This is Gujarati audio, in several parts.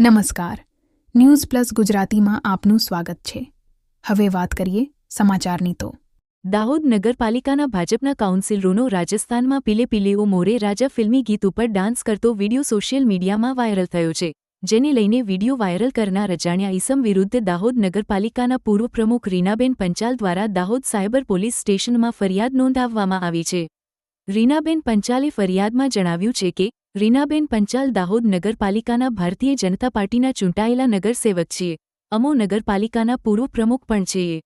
નમસ્કાર. ન્યૂઝ પ્લસ ગુજરાતીમાં આપનું સ્વાગત છે. હવે વાત કરીએ સમાચારની તો. દાહોદ નગરપાલિકાના ભાજપના કાઉન્સિલરોનો રાજસ્થાનમાં પીલે પીલેઓ મોરે રાજા ફિલ્મી ગીત ઉપર ડાન્સ કરતો વીડિયો સોશિયલ મીડિયામાં વાયરલ થયો છે. જેને લઈને વીડિયો વાયરલ કરનાર અજાણ્યા ઈસમ વિરુદ્ધ દાહોદ નગરપાલિકાના પૂર્વ પ્રમુખ રીનાબેન પંચાલ દ્વારા દાહોદ સાયબર પોલીસ સ્ટેશનમાં ફરિયાદ નોંધાવવામાં આવી છે. રીનાબેન પંચાલે ફરિયાદમાં જણાવ્યું છે કે, રીનાબેન પંચાલ દાહોદ નગરપાલિકાના ભારતીય જનતા પાર્ટીના ચૂંટાયેલા નગરસેવક છીએ. અમો નગરપાલિકાના પૂર્વ પ્રમુખ પણ છીએ.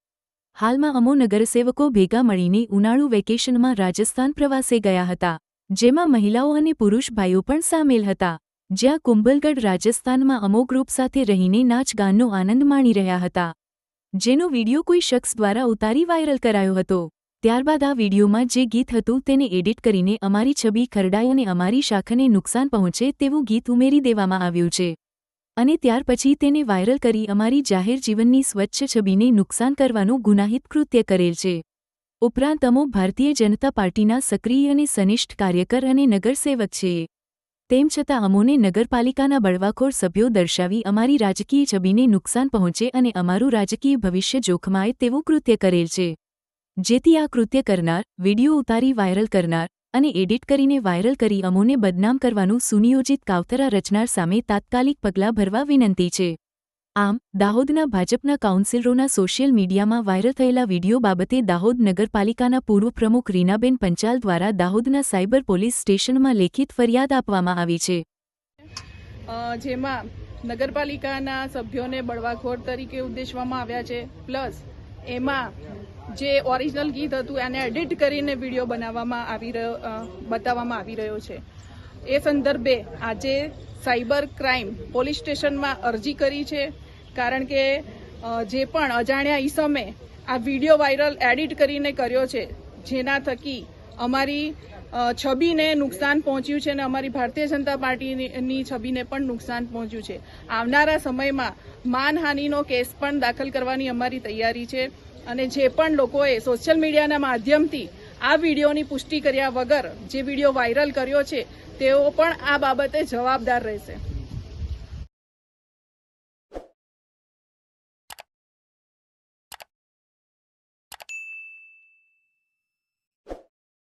હાલમાં અમો નગરસેવકો ભેગા મળીને ઉનાળુ વેકેશનમાં રાજસ્થાન પ્રવાસે ગયા હતા, જેમાં મહિલાઓ અને પુરુષ ભાઈઓ પણ સામેલ હતા. જ્યાં કુંભલગઢ રાજસ્થાનમાં અમો ગ્રુપ સાથે રહીને નાચગાનનો આનંદ માણી રહ્યા હતા. જેનો વીડિયો કોઈ શખ્સ દ્વારા ઉતારી વાયરલ કરાયો હતો. ત્યારબાદ આ વિડીયોમાં જે ગીત હતું તેને એડિટ કરીને અમારી છબી ખરડાઈ અને અમારી શાખને નુકસાન પહોંચે તેવું ગીત ઉમેરી દેવામાં આવ્યું છે. અને ત્યાર પછી તેને વાયરલ કરી અમારી જાહેર જીવનની સ્વચ્છ છબીને નુકસાન કરવાનું ગુનાહિત કૃત્ય કરેલ છે. ઉપરાંત અમો ભારતીય જનતા પાર્ટીના સક્રિય અને સનિષ્ઠ કાર્યકર અને નગરસેવક છે. તેમ છતાં અમોને નગરપાલિકાના બળવાખોર સભ્યો દર્શાવી અમારી રાજકીય છબીને નુકસાન પહોંચે અને અમારું રાજકીય ભવિષ્ય જોખમાય તેવું કૃત્ય કરેલ છે. જેથી આ કૃત્ય કરનાર, વીડિયો ઉતારી વાયરલ કરનાર અને એડિટ કરીને વાયરલ કરી અમોને બદનામ કરવાનું સુનિયોજિત કાવતરા રચનાર સામે તાત્કાલિક પગલાં ભરવા વિનંતી છે. આમ, દાહોદના ભાજપના કાઉન્સિલરોના સોશિયલ મીડિયામાં વાયરલ થયેલા વીડિયો બાબતે દાહોદ નગરપાલિકાના પૂર્વ પ્રમુખ રીનાબેન પંચાલ દ્વારા દાહોદના સાયબર પોલીસ સ્ટેશનમાં લેખિત ફરિયાદ આપવામાં આવી છે. જેમાં નગરપાલિકાના સભ્યોને બળવાખોર તરીકે ઉદ્દેશવામાં આવ્યા છે, પ્લસ એમાં જે ઓરિજિનલ ગીત હતું, એને એડિટ કરીને વીડિયો બનાવવામાં આવી રહ્યો બતાવવામાં આવી રહ્યો છે. એ સંદર્ભે આજે સાયબર ક્રાઇમ પોલીસ સ્ટેશનમાં અરજી કરી છે, કારણ કે જે પણ અજાણ્યા ઈસમે આ વીડિયો વાયરલ એડિટ કરીને કર્યો છે, જેના થકી અમારી છબીને નુકસાન પહોંચ્યું છે અને અમારી ભારતીય જનતા પાર્ટીની છબીને પણ નુકસાન પહોંચ્યું છે. આવનારા સમયમાં માનહાનિનો કેસ પણ દાખલ કરવાની અમારી તૈયારી છે અને જે પણ લોકોએ સોશિયલ મીડિયાના માધ્યમથી આ વિડીયોની પુષ્ટિ કર્યા વગર જે વીડિયો વાયરલ કર્યો છે, તેઓ પણ આ બાબતે જવાબદાર રહેશે.